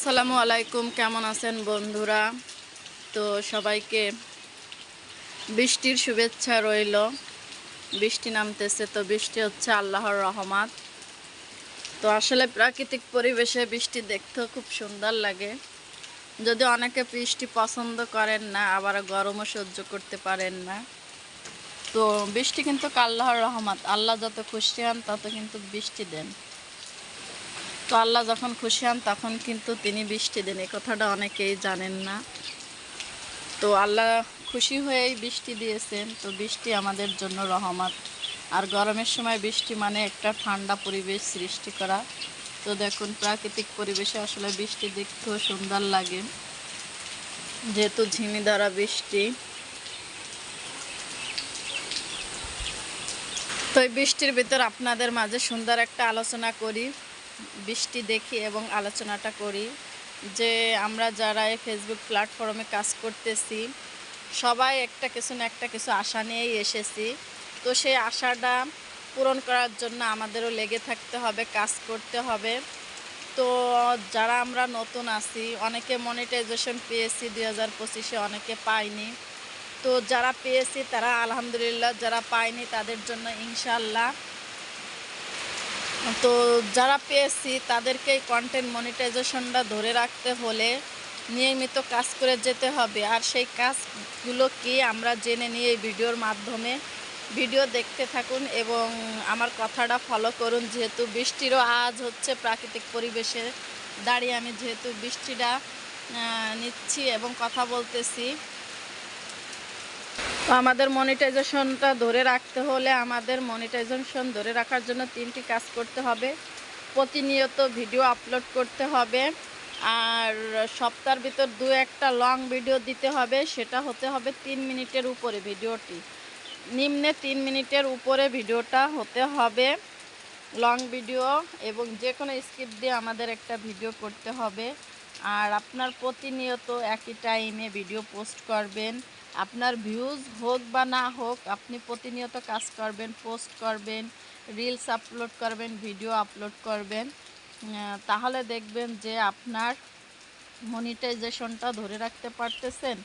আসসালামু আলাইকুম, কেমন আছেন বন্ধুরা? তো সবাইকে বৃষ্টির শুভেচ্ছা রইল। বৃষ্টি নামতেছে তো বৃষ্টি হচ্ছে আল্লাহর রহমত। তো আসলে প্রাকৃতিক পরিবেশে বৃষ্টি দেখতেও খুব সুন্দর লাগে। যদি অনেকে বৃষ্টি পছন্দ করেন না আবার গরমও সহ্য করতে পারেন না। তো বৃষ্টি কিন্তু আল্লাহর রহমত। আল্লাহ যত খুশি হন, তত কিন্তু বৃষ্টি দেন। তো আল্লাহ যখন খুশি হন, তখন কিন্তু তিনি বৃষ্টি দেন। এই কথাটা অনেকেই জানেন না। তো আল্লাহ খুশি হয়েই বৃষ্টি দিয়েছেন। তো বৃষ্টি আমাদের জন্য রহমত। আর গরমের সময় বৃষ্টি মানে একটা ঠান্ডা পরিবেশ সৃষ্টি করা। তো দেখুন, প্রাকৃতিক পরিবেশে আসলে বৃষ্টি দেখতেও সুন্দর লাগে। যেহেতু ঝিমি ধরা বৃষ্টি। তো বৃষ্টির ভিতর আপনাদের মাঝে সুন্দর একটা আলোচনা করি। বৃষ্টি দেখি এবং আলোচনাটা করি যে আমরা যারা এই ফেসবুক প্ল্যাটফর্মে কাজ করতেছি, সবাই একটা কিছু না একটা কিছু আশা নিয়েই এসেছি। তো সেই আশাটা পূরণ করার জন্য আমাদেরও লেগে থাকতে হবে, কাজ করতে হবে। তো যারা আমরা নতুন আছি, অনেকে মনিটাইজেশন পেয়েছি দুই হাজার পঁচিশে, অনেকে পাইনি। তো যারা পেয়েছি তারা আলহামদুলিল্লাহ, যারা পায়নি তাদের জন্য ইনশাল্লাহ তো যারা পেয়েছি তাদেরকে কন্টেন্ট মনিটাইজেশনটা ধরে রাখতে হলে নিয়মিত কাজ করে যেতে হবে। আর সেই কাজগুলো কি আমরা জেনে নিয়ে এই ভিডিওর মাধ্যমে ভিডিও দেখতে থাকুন এবং আমার কথাটা ফলো করুন। যেহেতু বৃষ্টিরও আজ হচ্ছে প্রাকৃতিক পরিবেশে দাঁড়িয়ে আমি যেহেতু বৃষ্টিটা নিচ্ছি এবং কথা বলতেছি। আমাদের মনিটাইজেশনটা ধরে রাখতে হলে আমাদের মনিটাইজেশন ধরে রাখার জন্য তিনটি কাজ করতে হবে। প্রতিনিয়ত ভিডিও আপলোড করতে হবে। আর সপ্তাহের ভিতর দু একটা লং ভিডিও দিতে হবে। সেটা হতে হবে তিন মিনিটের উপরে ভিডিওটি নিম্নে তিন মিনিটের উপরে ভিডিওটা হতে হবে লং ভিডিও এবং যে কোনো স্কিপ দিয়ে আমাদের একটা ভিডিও করতে হবে। আর আপনার প্রতিনিয়ত একই টাইমে ভিডিও পোস্ট করবেন। আপনার ভিউজ হোক বা না হোক, আপনি প্রতিনিয়ত কাজ করবেন পোস্ট করবেন রিলস আপলোড করবেন ভিডিও আপলোড করবেন তাহলে দেখবেন যে আপনার মনিটাইজেশনটা ধরে রাখতে পারতেছেন,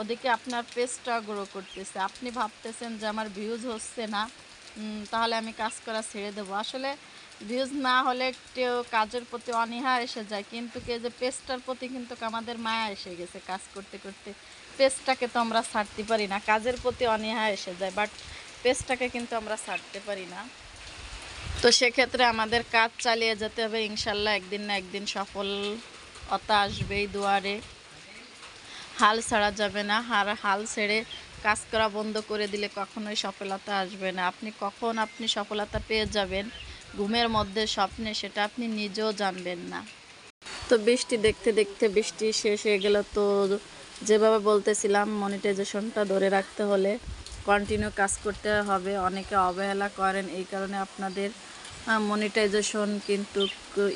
ওদিকে আপনার পেজটা গ্রো করতেছে। আপনি ভাবতেছেন যে আমার ভিউজ হচ্ছে না তাহলে আমি কাজ করা ছেড়ে দেবো। আসলে ভিউজ না হলে একটু কাজের প্রতি অনীহা এসে যায়, কিন্তু কে যে পেজটার প্রতি কিন্তু আমাদের মায়া এসে গেছে কাজ করতে করতে। পেজটাকে তো আমরা ছাড়তে পারি না। কাজের প্রতি অনীহা এসে যায় বাট পেজটাকে কিন্তু আমরা ছাড়তে পারি না। তো সেক্ষেত্রে আমাদের কাজ চালিয়ে যেতে হবে, ইনশাল্লাহ একদিন না একদিন সফলতা আসবেই দুয়ারে। হাল ছাড়া যাবে না, হার হাল ছেড়ে কাজ করা বন্ধ করে দিলে কখনোই সফলতা আসবে না। আপনি কখন আপনি সফলতা পেয়ে যাবেন, ঘুমের মধ্যে স্বপ্নে সেটা আপনি নিজেও জানবেন না। তো বৃষ্টি দেখতে দেখতে বৃষ্টি শেষ হয়ে গেল তো যেভাবে বলতেছিলাম মনিটাইজেশনটা ধরে রাখতে হলে কন্টিনিউ কাজ করতে হবে। অনেকে অবহেলা করেন, এই কারণে আপনাদের মনিটাইজেশন কিন্তু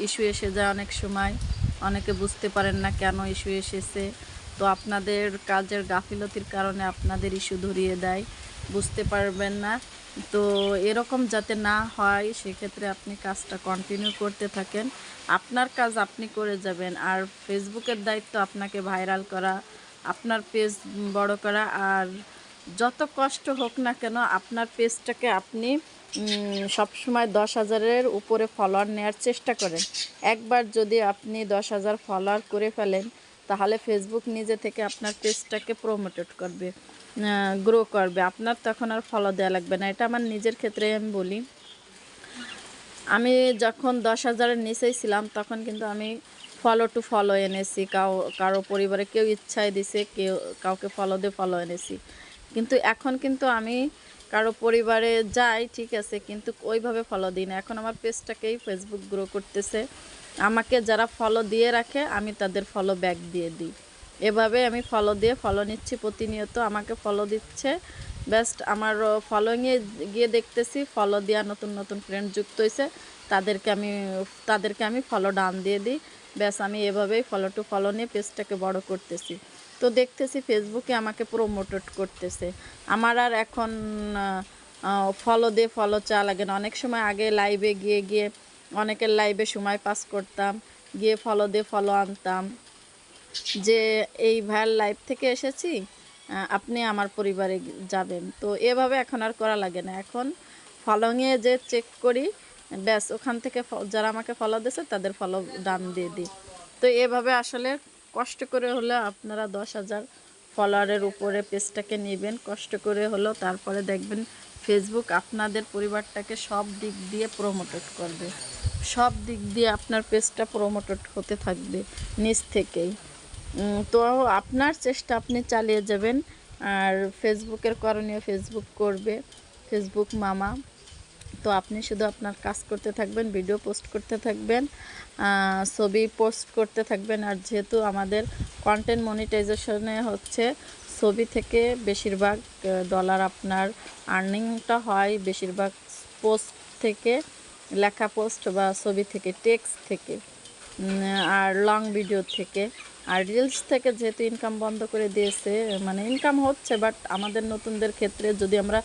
ইস্যু এসে যায় অনেক সময়। অনেকে বুঝতে পারেন না কেন ইস্যু এসেছে। তো আপনাদের কাজের গাফিলতির কারণে আপনাদের ইস্যু ধরিয়ে দেয়। বুঝতে পারবেন না। তো এরকম যাতে না হয়, সেক্ষেত্রে আপনি কাজটা কন্টিনিউ করতে থাকেন। আপনার কাজ আপনি করে যাবেন। আর ফেসবুকের দায়িত্ব আপনাকে ভাইরাল করা আপনার পেজ বড় করা, আর যত কষ্ট হোক না কেন আপনার পেজটাকে আপনি সব সময় দশ হাজারের উপরে ফলোয়ার নেওয়ার চেষ্টা করেন। একবার যদি আপনি দশ হাজার ফলোয়ার করে ফেলেন, তাহলে ফেসবুক নিজে থেকে আপনার পেজটাকে প্রমোটেড করবে গ্রো করবে। আপনার তখন আর ফলো দেওয়া লাগবে না। এটা আমার নিজের ক্ষেত্রে আমি বলি। আমি যখন দশ হাজারের নিচেই ছিলাম, তখন কিন্তু আমি ফলো টু ফলো এনেছি কাউ কারও পরিবারে কেউ ইচ্ছায় দিছে, কেউ, কাউকে ফলো দিয়ে ফলো এনেছি কিন্তু এখন কিন্তু আমি কারও পরিবারে যাই, ঠিক আছে, কিন্তু ওইভাবে ফলো দিই না। এখন আমার পেজটাকেই ফেসবুক গ্রো করতেছে। আমাকে যারা ফলো দিয়ে রাখে, আমি তাদের ফলো ব্যাক দিয়ে দিই। এভাবে আমি ফলো দিয়ে ফলো নিচ্ছি প্রতিনিয়ত, আমাকে ফলো দিচ্ছে। বেস্ট আমার ফলোয়িংয়ে গিয়ে দেখতেছি ফলো দেওয়া নতুন নতুন ফ্রেন্ড যুক্ত হয়েছে তাদেরকে আমি তাদেরকে আমি ফলো ডান দিয়ে দিই। ব্যাস, আমি এভাবেই ফলো টু ফলো নিয়ে পেজটাকে বড় করতেছি। তো দেখতেছি ফেসবুকে আমাকে প্রমোটেড করতেছে। আমার আর এখন ফলো দিয়ে ফলো চা লাগে না। অনেক সময় আগে লাইভে গিয়ে গিয়ে অনেকের লাইভে সময় পাস করতাম, গিয়ে ফলো দিয়ে ফলো আনতাম। যে এই ভাইয়ের লাইফ থেকে এসেছি আপনি আমার পরিবারে যাবেন। তো এভাবে এখন আর করা লাগে না। এখন ফলোইংয়ে যে চেক করি ব্যাস, ওখান থেকে যারা আমাকে ফলো দিয়েছে, তাদের ফলো দান দিয়ে দিই। তো এভাবে আসলে কষ্ট করে হলে আপনারা দশ হাজার ফলোয়ারের উপরে পেজটাকে নেবেন। কষ্ট করে হলো তারপরে দেখবেন ফেসবুক আপনাদের পরিবারটাকে সব দিক দিয়ে প্রমোটেড করবে। সব দিক দিয়ে আপনার পেজটা প্রমোটেড হতে থাকবে নিচ থেকেই। তো আপনার চেষ্টা আপনি চালিয়ে যাবেন। আর ফেসবুকের করণীয় ফেসবুক করবে। ফেসবুক মামা। তো আপনি শুধু আপনার কাজ করতে থাকবেন ভিডিও পোস্ট করতে থাকবেন ছবি পোস্ট করতে থাকবেন। আর যেহেতু আমাদের কন্টেন্ট মনিটাইজেশনে হচ্ছে, ছবি থেকে বেশিরভাগ ডলার আপনার আর্নিংটা হয়, বেশিরভাগ পোস্ট থেকে লেখা পোস্ট বা ছবি থেকে টেক্সট থেকে আর লং ভিডিও থেকে। আর রিলস থেকে যেহেতু ইনকাম বন্ধ করে দিয়েছে মানে ইনকাম হচ্ছে বাট আমাদের নতুনদের ক্ষেত্রে যদি আমরা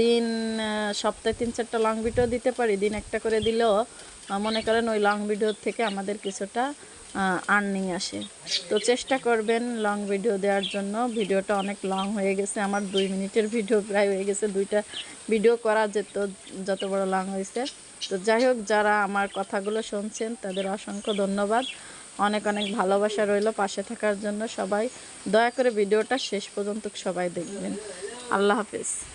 দিন সপ্তাহে তিন চারটা লং ভিডিও দিতে পারি, দিন একটা করে দিলেও মনে করেন ওই লং ভিডিও থেকে আমাদের কিছুটা আর্নিং আসে। তো চেষ্টা করবেন লং ভিডিও দেওয়ার জন্য। ভিডিওটা অনেক লং হয়ে গেছে, আমার দুই মিনিটের ভিডিও প্রায় হয়ে গেছে, দুইটা ভিডিও করা যেত, যত বড় লং হয়েছে। তো যাই হোক, যারা আমার কথাগুলো শুনছেন, তাদের অসংখ্য ধন্যবাদ। অনেক অনেক ভালোবাসা রইল পাশে থাকার জন্য সবাই। দয়া করে ভিডিওটা শেষ পর্যন্ত সবাই দেখবেন। আল্লাহ হাফেজ।